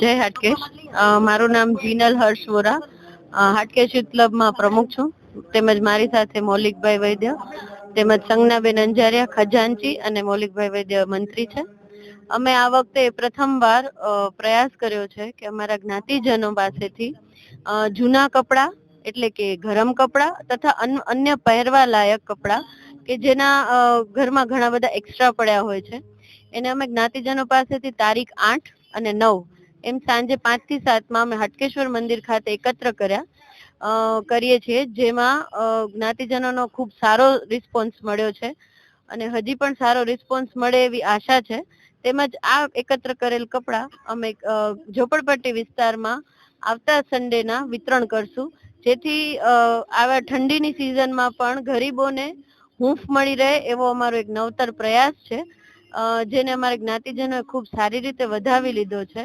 જય હાટકેશ મારું નામ જીનલ હર્ષ વોરા. હાટકેશ યુથ ક્લબમાં પ્રમુખ છું. તેમજ મારી સાથે મૌલિકભાઈ વૈદ્ય, તેમજ સંજ્ઞાબેન અંજારિયા, ખજાનચી અને મૌલિકભાઈ વૈદ્ય મંત્રી છે. અમે આ વખતે પ્રથમવાર પ્રયાસ કર્યો છે કે અમારા જ્ઞાતિજનો પાસેથી જૂના કપડાં, એટલે કે ગરમ કપડાં તથા અન- અન્ય પહેરવા લાયક કપડાં કે જેના ઘરમાં ઘણા બધા એક્સ્ટ્રા પડ્યા હોય છે. એને અમે જ્ઞાતિજનો પાસેથી તારીખ આઠ અને નવ એમ સાંજે પાંચથી સાતમાં અમે હાટકેશ્વર મંદિર ખાતે એકત્ર કર્યા. કરીએ છીએ, જેમાં જ્ઞાતિજનોનો ખૂબ સારો રિસ્પોન્સ મળ્યો છે. અને હજી પણ સારો રિસ્પોન્સ મળે એવી આશા છે. તેમજ આ એકત્ર કરેલ કપડાં અમે ઝોપડપટ્ટી વિસ્તારમાં આવતા સન્ડેના વિતરણ કરશું. જેથી આવા ઠંડીની સિઝનમાં પણ ગરીબોને હૂંફ મળી રહે એવો અમારો એક નવતર પ્રયાસ છે. જેને અમારા જ્ઞાતિજનોએ ખૂબ સારી રીતે વધાવી લીધો છે.